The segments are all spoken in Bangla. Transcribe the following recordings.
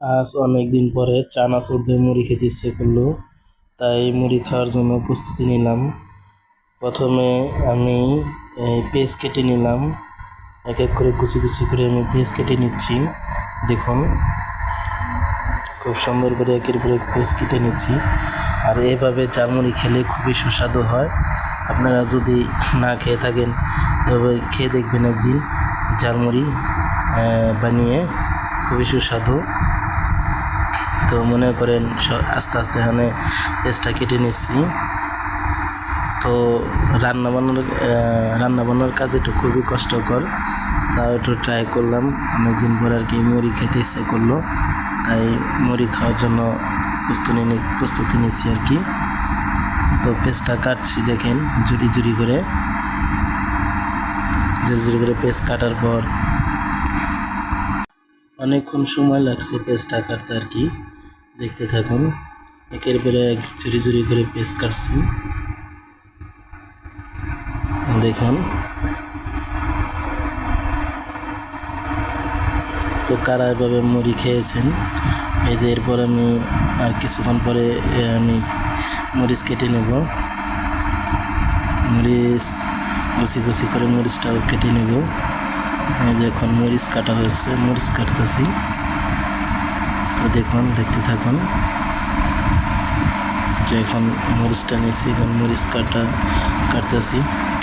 আজ অনেক দিন পরে চানাচুর দিয়ে মুড়ি খেতে ইচ্ছে করল, তাই মুড়ি খাওয়ার জন্য প্রস্তুতি নিলাম। প্রথমে আমি পেঁয়াজ কেটে নিলাম। এক এক করে কুচি কুচি করে আমি পেঁয়াজ কেটে নিচ্ছি, দেখুন। খুব সুন্দর করে একের পর এক পেঁয়াজ কেটে নিচ্ছি। আর এভাবে ঝালমুড়ি খেলে খুবই সুস্বাদু হয়। আপনারা যদি না খেয়ে থাকেন, তবে খেয়ে দেখবেন একদিন। ঝালমুড়ি বানিয়ে খুবই সুস্বাদু। তো মনে করেন আস্তে আস্তে এখানে পেস্টটা কেটে নিচ্ছি। তো রান্না বান্নার কাজ একটু খুবই কষ্টকর। তাও একটু ট্রাই করলাম। অনেকদিন পর আর কি মুড়ি খেতে ইচ্ছে করল। তাই মুড়ি খাওয়ার জন্য প্রস্তুতি প্রস্তুতি নিচ্ছি আর কি। তো পেস্টটা কাটছি দেখেন জুড়ি জুড়ি করে। জুড়ি জুড়ি করে পেস্ট কাটার পর অনেকক্ষণ সময় লাগছে পেস্টটা কাটতে আর কি। দেখতে থাকুন। একের পরে এক চুরি চুরি করে পেস্ট কাটছি। দেখুন। তো কারা এভাবে মুড়ি খেয়েছেন? এই যে এরপর আমি আর কিছুক্ষণ পরে আমি মরিচ কেটে নেব। মরিচ কুচি কুচি করে মরিচটাও কেটে নেব। এই যে এখন মরিচ কাটা হয়েছে, মরিচ কাটতেছি। দেখুন, দেখতে থাকুন। যে এখন মরিচটা নিয়েছি, এখন মরিচ কাটা, কাটতেছি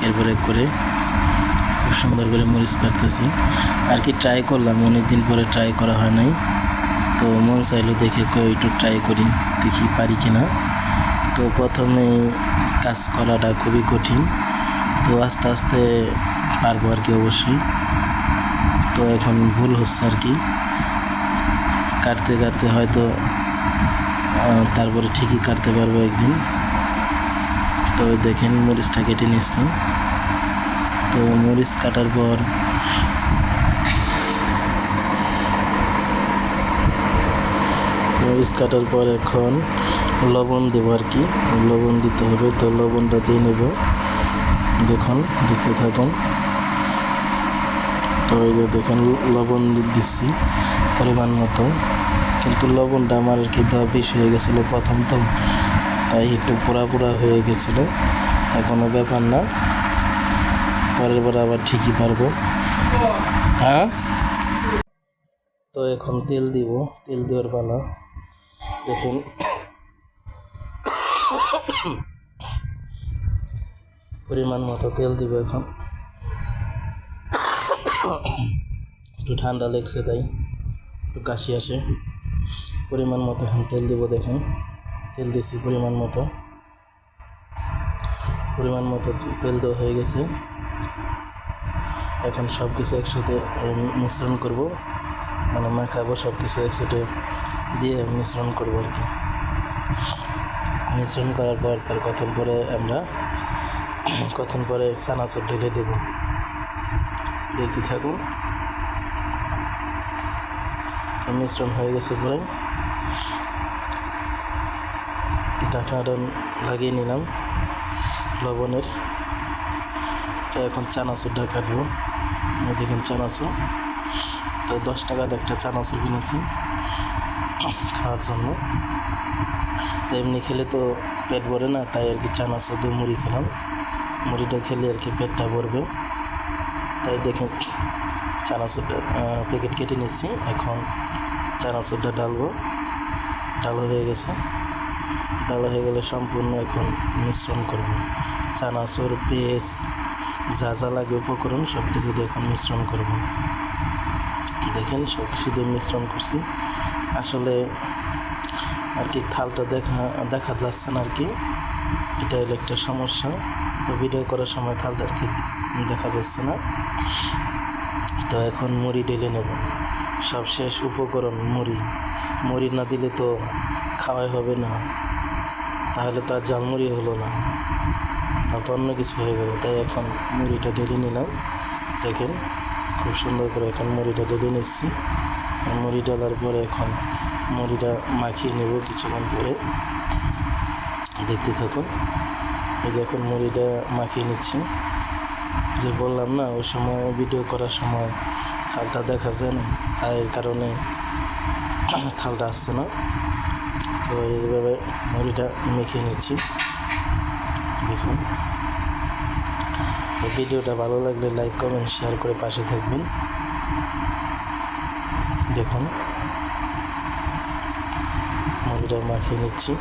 এরপর করে। খুব সুন্দর করে মরিচ কাটতেছি। আর কি ট্রাই করলাম অনেক দিন পরে ট্রাই করা হয় নাই। তো মন চাইলো দেখে একটু ট্রাই করি, দেখি পারি কিনা। তো প্রথমে কাজ করাটা খুবই কঠিন। তো আস্তে আস্তে পারব আর কি অবশ্যই। তো এখন ভুল হচ্ছে আর কি। কাটতে কাটতে হয়তো তারপরে ঠিকই কাটতে পারব একদিন। তো দেখেন মরিচটা কেটে নিচ্ছি। তো মরিচ কাটার পর মরিচ কাটার পর এখন লবণ দেবো আর কি। লবণ দিতে হবে, তো লবণটা দিয়ে নেব। দেখুন, দেখতে থাকুন। তো যে দেখেন লবণ দিচ্ছি পরিমাণ মতো। কিন্তু লবণটা আমার আর কি দেওয়া বেশি হয়ে গেছিল প্রথম তো, তাই একটু পোড়া পোড়া হয়ে গেছিল। তা কোনো ব্যাপার না। পরের বার আবার ঠিকই পারব। হ্যাঁ? তো এখন তেল দিব, তেল দেওয়ার পালা। দেখেন। পরিমাণ মতো তেল দিব এখন। একটু ঠান্ডা লেগছে তাই একটু কাশি আসে। পরিমাণ মতো এখন তেল দিব দেখেন। তেল দিছি পরিমাণ মতো। পরিমাণ মতো তেল দেওয়া হয়ে গেছে। এখন সব কিছু একসাথে মিশ্রণ করব। মানে মাখাবো সব কিছু একসাথে দিয়ে মিশ্রণ করব আর কি। মিশ্রণ করার পর তার কথন পরে আমরা, কতক্ষণ পরে চানাচুর ঢেলে দেব। দেখতে থাকুন মিশ্রণ হয়ে গেছে পরে ঢাকনাটা লাগিয়ে নিলাম লবণের। তো এখন চানাচুরটা কাটবো এই দেখেন চানাচুর। তো দশ টাকার একটা চানাচুর কিনেছি খাওয়ার জন্য। তো এমনি খেলে তো পেট ভরে না, তাই আর কি চানাচুর দিয়ে মুড়ি খেলাম। মুড়িটা খেলে আর কি পেটটা ভরবে। তাই দেখেন চানাচুরটা প্যাকেট কেটে নিচ্ছি এখন চানাচুরটা ডালবো ডাল হয়ে গেছে। ডাল হয়ে গেলে সম্পূর্ণ এখন মিশ্রণ করব। চানাচুর পেঁয়াজ যা যা লাগে উপকরণ সব কিছু দিয়ে এখন মিশ্রণ করব। দেখেন সব কিছু দিয়ে মিশ্রণ করছি। আসলে আর কি থালটা দেখা দেখা যাচ্ছে না আর কি। এটা হলো একটা সমস্যা। তো ভিডিও করার সময় থালটা আর কি দেখা যাচ্ছে না। তো এখন মুড়ি ঢেলে নেব। সবশেষ উপকরণ মুড়ি। মুড়ি না দিলে তো খাওয়াই হবে না। তাহলে তো আর জালমুড়ি হলো না। তাহলে তো অন্য কিছু হয়ে গেল। তাই এখন মুড়িটা ঢেলে নিলাম। দেখেন, খুব সুন্দর করে এখন মুড়িটা ঢেলে নিচ্ছি। মুড়ি ডালার পরে এখন মুড়িটা মাখিয়ে নেব কিছুক্ষণ পরে। দেখতে থাকুন। এই যে এখন মুড়িটা মাখিয়ে নিচ্ছি। যে বললাম না, ওই সময় ভিডিও করার সময় থালটা দেখা যায় না তাই এর কারণে থালটা আসছে না। তো এইভাবে মুড়িটা মেখে নিচ্ছি। দেখুন। ভিডিওটা ভালো লাগলে লাইক কমেন্ট শেয়ার করে পাশে থাকবেন। দেখুন। মুড়িটা মাখিয়ে নিচ্ছি।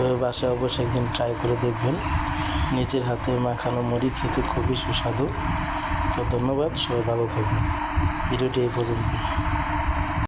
এভাবে বাসায় অবশ্যই একদিন ট্রাই করে দেখবেন। নিজের হাতে মাখানো মুড়ি খেতে খুবই সুস্বাদু। তো ধন্যবাদ, সবাই ভালো থাকবেন। ভিডিওটি এই পর্যন্ত